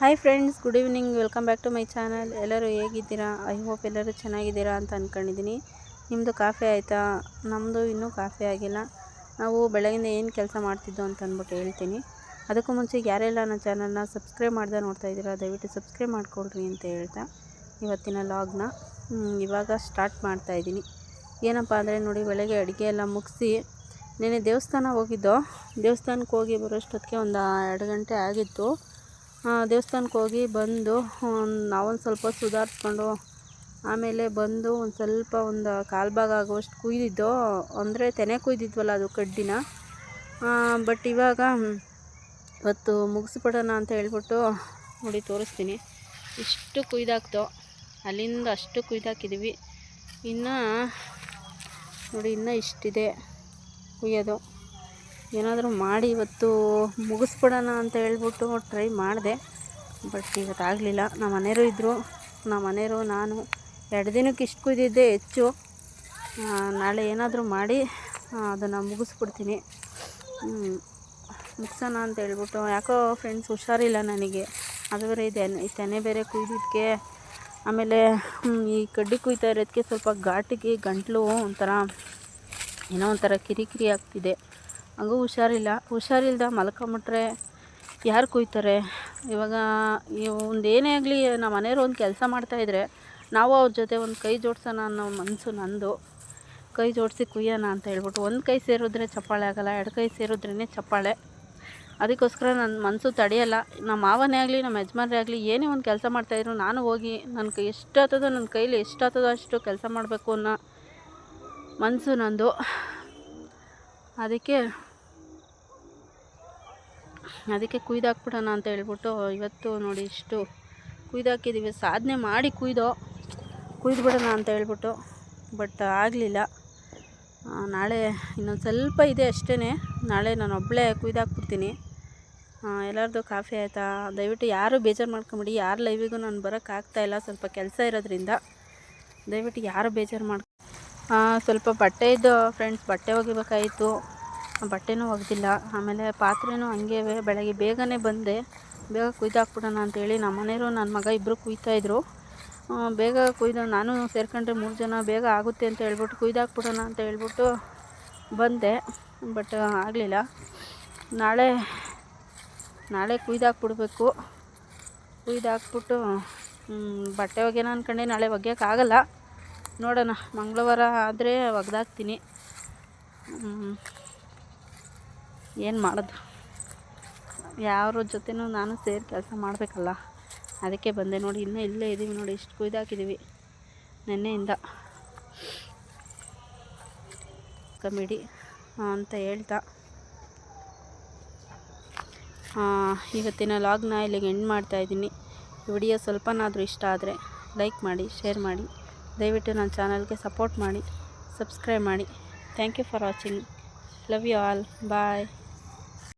Hi friends good evening welcome back to my channel ಎಲ್ಲರೂ ಹೇಗಿದ್ದೀರಾ? I hope ಎಲ್ಲರೂ ಚೆನ್ನಾಗಿದ್ದೀರಾ ಅಂತ ಅಂದ್ಕೊಂಡಿದ್ದೀನಿ ನಿಮ್ಮದು ಕಾಫಿ ಆಯಿತಾ? ನಮ್ಮದು ಇನ್ನೂ ಕಾಫಿ ಆಗಿಲ್ಲ. ನಾವು ಬೆಳಗಿಂದ ಏನು ಕೆಲಸ ಮಾಡ್ತಿದ್ದೋ ಅಂತ ಅಂದ್ಬಿಟ್ಟು ಹೇಳ್ತೀನಿ. ಅದಕ್ಕೂ ಮುಂಚೆ ಯಾರೆಲ್ಲ ನನ್ನ ಚಾನಲ್ನ ಸಬ್ಸ್ಕ್ರೈಬ್ ಮಾಡ್ದೆ ನೋಡ್ತಾ ಇದ್ದೀರಾ, ದಯವಿಟ್ಟು ಸಬ್ಸ್ಕ್ರೈಬ್ ಮಾಡಿಕೊಡ್ರಿ ಅಂತ ಹೇಳ್ತಾ ಇವತ್ತಿನ ಲಾಗ್ನ ಇವಾಗ ಸ್ಟಾರ್ಟ್ ಮಾಡ್ತಾಯಿದ್ದೀನಿ ಏನಪ್ಪ ಅಂದರೆ ನೋಡಿ, ಬೆಳಗ್ಗೆ ಅಡುಗೆ ಎಲ್ಲ ಮುಗಿಸಿ ನೆನೆ ದೇವಸ್ಥಾನ ಹೋಗಿದ್ದೋ, ದೇವಸ್ಥಾನಕ್ಕೆ ಹೋಗಿ ಬರೋಷ್ಟೊತ್ತಿಗೆ ಒಂದು ಎರಡು ಗಂಟೆ ಆಗಿತ್ತು. ದೇವಸ್ಥಾನಕ್ಕೆ ಹೋಗಿ ಬಂದು ನಾವೊಂದು ಸ್ವಲ್ಪ ಸುಧಾರಿಸ್ಕೊಂಡು, ಆಮೇಲೆ ಬಂದು ಒಂದು ಸ್ವಲ್ಪ ಒಂದು ಕಾಲು ಭಾಗ ಆಗುವಷ್ಟು ಕುಯ್ದಿದ್ದೋ, ಅಂದರೆ ತೆನೆ ಕುಯ್ದಿದ್ವಲ್ಲ ಅದು ಕಡ್ಡಿನ. ಬಟ್ ಇವಾಗ, ಇವತ್ತು ಮುಗಿಸ್ಬಿಡೋಣ ಅಂತ ಹೇಳ್ಬಿಟ್ಟು ನೋಡಿ ತೋರಿಸ್ತೀನಿ. ಇಷ್ಟು ಕುಯ್ದಾಕ್ತೋ ಅಲ್ಲಿಂದ ಅಷ್ಟು ಕುಯ್ದಾಕಿದ್ದೀವಿ ಇನ್ನು, ನೋಡಿ, ಇನ್ನೂ ಇಷ್ಟಿದೆ ಕುಯ್ಯೋದು. ಏನಾದರೂ ಮಾಡಿ ಇವತ್ತು ಮುಗಿಸ್ಬಿಡೋಣ ಅಂತ ಹೇಳ್ಬಿಟ್ಟು ಟ್ರೈ ಮಾಡಿದೆ. ಬಟ್ ಇವತ್ತು ಆಗಲಿಲ್ಲ ನಮ್ಮ ಮನೆಯವರು ಇದ್ದರು ನಮ್ಮ ಮನೆಯವರು, ನಾನು ಎರಡು ದಿನಕ್ಕೆ ಇಷ್ಟು ಕುಯ್ದಿದ್ದೆ ಹೆಚ್ಚು. ನಾಳೆ ಏನಾದರೂ ಮಾಡಿ ಅದನ್ನು ಮುಗಿಸ್ಬಿಡ್ತೀನಿ. ಮುಗಿಸೋಣ ಅಂತ ಹೇಳ್ಬಿಟ್ಟು. ಯಾಕೋ ಫ್ರೆಂಡ್ಸ್ ಹುಷಾರಿಲ್ಲ ನನಗೆ. ಅದು ಇದೆ. ಈ ತೆನೆ ಬೇರೆ ಕುಯ್ದಿದ್ದಕ್ಕೆ ಆಮೇಲೆ ಈ ಕಡ್ಡಿ ಕುಯ್ತಾ ಇರೋದಕ್ಕೆ ಸ್ವಲ್ಪ ಘಾಟಿಗೆ ಗಂಟಲು ಒಂಥರ ಏನೋ ಒಂಥರ ಕಿರಿಕಿರಿ ಆಗ್ತಿದೆ. ಹಂಗೂ ಹುಷಾರಿಲ್ಲ. ಹುಷಾರಿಲ್ದ ಮಲ್ಕೊಂಬಿಟ್ರೆ ಯಾರು ಕುಯ್ತಾರೆ? ಇವಾಗ ಒಂದು ಏನೇ ಆಗಲಿ ನಮ್ಮ ಮನೆಯವ್ರು ಒಂದು ಕೆಲಸ ಮಾಡ್ತಾಯಿದ್ರೆ ನಾವು ಅವ್ರ ಜೊತೆ ಒಂದು ಕೈ ಜೋಡಿಸೋಣ ಅನ್ನೋ ಮನಸ್ಸು ನಂದು. ಕೈ ಜೋಡಿಸಿ ಕುಯ್ಯೋಣ ಅಂತ ಹೇಳ್ಬಿಟ್ಟು ಒಂದು ಕೈ ಸೇರಿದ್ರೆ ಚಪ್ಪಾಳೆ ಆಗೋಲ್ಲ, ಎರಡು ಕೈ ಸೇರಿದ್ರೇ ಚಪ್ಪಾಳೆ. ಅದಕ್ಕೋಸ್ಕರ ನನ್ನ ಮನಸ್ಸು ತಡೆಯಲ್ಲ. ನಮ್ಮ ಮಾವನೇ ಆಗಲಿ ನಮ್ಮ ಯಜಮಾನ್ರೇ ಆಗಲಿ, ಏನೇ ಒಂದು ಕೆಲಸ ಮಾಡ್ತಾಯಿದ್ರು ನಾನು ಹೋಗಿ ನನ್ನ ಕೈ ಎಷ್ಟಾಗ್ತದೋ ನನ್ನ ಕೈಲಿ ಎಷ್ಟು ಆಗ್ತದೋ ಅಷ್ಟು ಕೆಲಸ ಮಾಡಬೇಕು ಅನ್ನೋ ಮನಸ್ಸು ನಂದು. ಅದಕ್ಕೆ ಅದಕ್ಕೆ ಕುಯ್ದಾಕ್ಬಿಡೋಣ ಅಂತ ಹೇಳ್ಬಿಟ್ಟು ಇವತ್ತು ನೋಡಿ ಇಷ್ಟು ಕುಯ್ದಾಕಿದ್ದೀವಿ ಸಾಧನೆ ಮಾಡಿ ಕುಯ್ದೋ, ಕುಯ್ದುಬಿಡೋಣ ಅಂತ ಹೇಳ್ಬಿಟ್ಟು, ಬಟ್ ಆಗಲಿಲ್ಲ. ನಾಳೆ ಇನ್ನೊಂದು ಸ್ವಲ್ಪ ಇದೆ ಅಷ್ಟೇ ನಾಳೆ ನಾನು ಒಬ್ಬಳೇ ಕುಯ್ದಾಕ್ಬಿಡ್ತೀನಿ. ಎಲ್ಲರದ್ದು ಕಾಫಿ ಆಯಿತಾ? ದಯವಿಟ್ಟು ಯಾರು ಬೇಜಾರು ಮಾಡ್ಕೊಂಬಿಡಿ. ಯಾರು ಲೈವಿಗೂ ನಾನು ಬರೋಕ್ಕಾಗ್ತಾಯಿಲ್ಲ ಸ್ವಲ್ಪ ಕೆಲಸ ಇರೋದ್ರಿಂದ. ದಯವಿಟ್ಟು ಯಾರು ಬೇಜಾರು ಮಾಡ್ಕೊ ಸ್ವಲ್ಪ ಬಟ್ಟೆ ಇದ್ದು ಫ್ರೆಂಡ್ಸ್ ಬಟ್ಟೆ ಒಗಿಬೇಕಾಯಿತು. ಬಟ್ಟೆನೂ ಒಗೆದಿಲ್ಲ. ಆಮೇಲೆ ಪಾತ್ರೆನೂ ಹಂಗೇ ಬೆಳಗ್ಗೆ ಬೇಗನೆ ಬಂದೆ. ಬೇಗ ಕುಯ್ದಾಕ್ಬಿಡೋಣ ಅಂತೇಳಿ ನಮ್ಮ ಮನೆಯವರು ನನ್ನ ಮಗ ಇಬ್ಬರು ಕುಯ್ತಾಯಿದ್ರು ಬೇಗ ಕುಯ್ದು ನಾನು ಸೇರ್ಕೊಂಡ್ರೆ ಮೂರು ಜನ ಬೇಗ ಆಗುತ್ತೆ ಅಂತ ಹೇಳ್ಬಿಟ್ಟು ಕುಯ್ದಾಕ್ಬಿಡೋಣ ಅಂತ ಹೇಳ್ಬಿಟ್ಟು ಬಂದೆ. ಬಟ್ ಆಗಲಿಲ್ಲ. ನಾಳೆ ನಾಳೆ ಕುಯ್ದಾಕ್ಬಿಡ್ಬೇಕು. ಕುಯ್ದಾಕ್ಬಿಟ್ಟು ಬಟ್ಟೆ ಒಗೆಯೋಣ ಅಂದ್ಕೊಂಡೆ ನಾಳೆ ಒಗೆಯೋಕ್ಕಾಗಲ್ಲ ನೋಡೋಣ. ಮಂಗಳವಾರ ಆದರೆ ಒಗ್ದಾಕ್ತೀನಿ. ಏನು ಮಾಡೋದು? ಯಾರ ಜೊತೆನೂ ನಾನು ಸೇರಿ ಕೆಲಸ ಮಾಡಬೇಕಲ್ಲ. ಅದಕ್ಕೆ ಬಂದೆ ನೋಡಿ, ಇನ್ನೂ ಇಲ್ಲೇ ಇದ್ದೀವಿ ನೋಡಿ, ಇಷ್ಟು ಕುಯ್ದಾಕಿದ್ದೀವಿ ನೆನ್ನೆಯಿಂದ. ಕಮಿಡಿ ಅಂತ ಹೇಳ್ತಾ ಇವತ್ತಿನ ಲಾಗ್ನ ಇಲ್ಲಿಗೆ ಎಂಡ್ ಮಾಡ್ತಾಯಿದ್ದೀನಿ ವಿಡಿಯೋ ಸ್ವಲ್ಪನಾದರೂ ಇಷ್ಟ ಆದರೆ ಲೈಕ್ ಮಾಡಿ, ಶೇರ್ ಮಾಡಿ. ದಯವಿಟ್ಟು ನನ್ನ ಚಾನಲ್ಗೆ ಸಪೋರ್ಟ್ ಮಾಡಿ, ಸಬ್ಸ್ಕ್ರೈಬ್ ಮಾಡಿ. Thank you for watching. Love you all. Bye.